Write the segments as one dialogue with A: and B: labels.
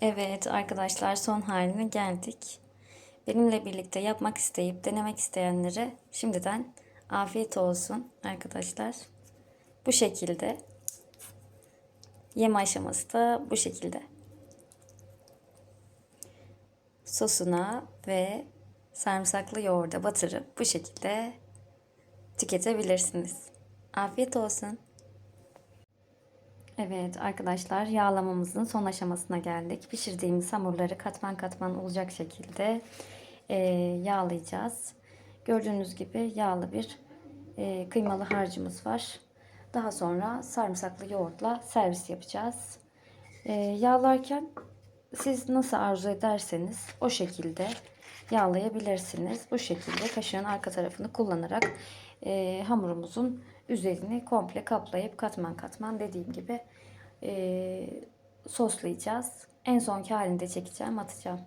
A: Evet arkadaşlar son haline geldik. Benimle birlikte yapmak isteyip denemek isteyenlere şimdiden afiyet olsun arkadaşlar. Bu şekilde. Yeme aşaması da bu şekilde. Sosuna ve sarımsaklı yoğurda batırıp bu şekilde tüketebilirsiniz. Afiyet olsun. Evet arkadaşlar yağlamamızın son aşamasına geldik. Pişirdiğimiz hamurları katman katman olacak şekilde e, yağlayacağız. Gördüğünüz gibi yağlı bir e, kıymalı harcımız var. Daha sonra sarımsaklı yoğurtla servis yapacağız. E, yağlarken siz nasıl arzu ederseniz o şekilde yağlayabilirsiniz. Bu şekilde kaşığın arka tarafını kullanarak e, hamurumuzun üzerini komple kaplayıp katman katman dediğim gibi e, soslayacağız. En sonki halinde çekeceğim, atacağım.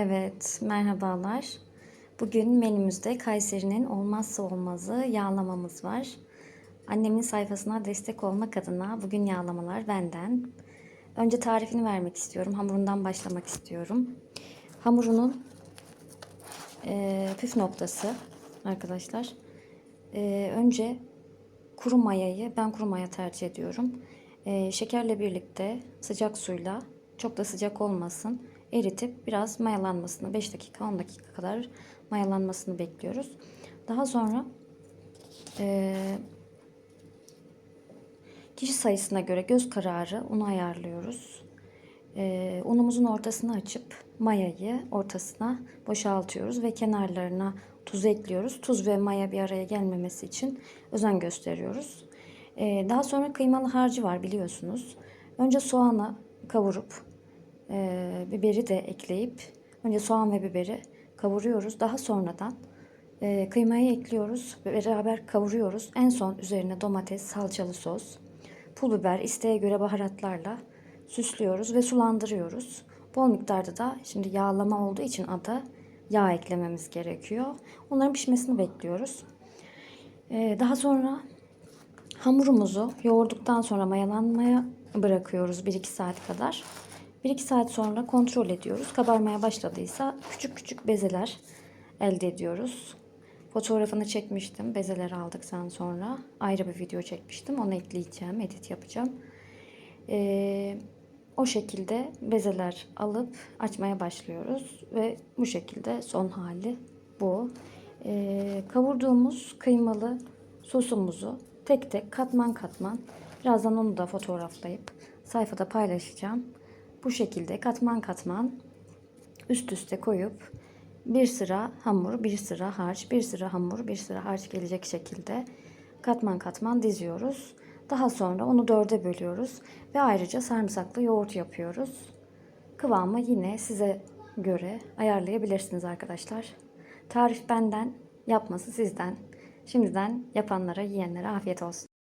A: Evet, merhabalar. Bugün menümüzde Kayseri'nin olmazsa olmazı yağlamamız var. Annemin sayfasına destek olmak adına bugün yağlamalar benden. Önce tarifini vermek istiyorum. Hamurundan başlamak istiyorum. Hamurunun e, püf noktası arkadaşlar. E, önce kuru mayayı, ben kuru maya tercih ediyorum. E, şekerle birlikte sıcak suyla, çok da sıcak olmasın, eritip biraz mayalanmasını 5 dakika 10 dakika kadar mayalanmasını bekliyoruz. Daha sonra e, kişi sayısına göre göz kararı unu ayarlıyoruz. E, unumuzun ortasını açıp mayayı ortasına boşaltıyoruz ve kenarlarına tuz ekliyoruz. Tuz ve maya bir araya gelmemesi için özen gösteriyoruz. E, daha sonra kıymalı harcı var biliyorsunuz. Önce soğanı kavurup e, biberi de ekleyip önce soğan ve biberi kavuruyoruz. Daha sonradan e, kıymayı ekliyoruz ve beraber kavuruyoruz. En son üzerine domates, salçalı sos, pul biber isteğe göre baharatlarla süslüyoruz ve sulandırıyoruz. Bol miktarda da şimdi yağlama olduğu için adı yağ eklememiz gerekiyor. Onların pişmesini bekliyoruz. E, daha sonra hamurumuzu yoğurduktan sonra mayalanmaya bırakıyoruz 1-2 saat kadar. 1-2 saat sonra kontrol ediyoruz. Kabarmaya başladıysa küçük küçük bezeler elde ediyoruz. Fotoğrafını çekmiştim bezeler aldıktan sonra. Ayrı bir video çekmiştim. Onu ekleyeceğim, edit yapacağım. Ee, o şekilde bezeler alıp açmaya başlıyoruz. Ve bu şekilde son hali bu. Ee, kavurduğumuz kıymalı sosumuzu tek tek katman katman birazdan onu da fotoğraflayıp sayfada paylaşacağım bu şekilde katman katman üst üste koyup bir sıra hamur, bir sıra harç, bir sıra hamur, bir sıra harç gelecek şekilde katman katman diziyoruz. Daha sonra onu dörde bölüyoruz ve ayrıca sarımsaklı yoğurt yapıyoruz. Kıvamı yine size göre ayarlayabilirsiniz arkadaşlar. Tarif benden, yapması sizden. Şimdiden yapanlara, yiyenlere afiyet olsun.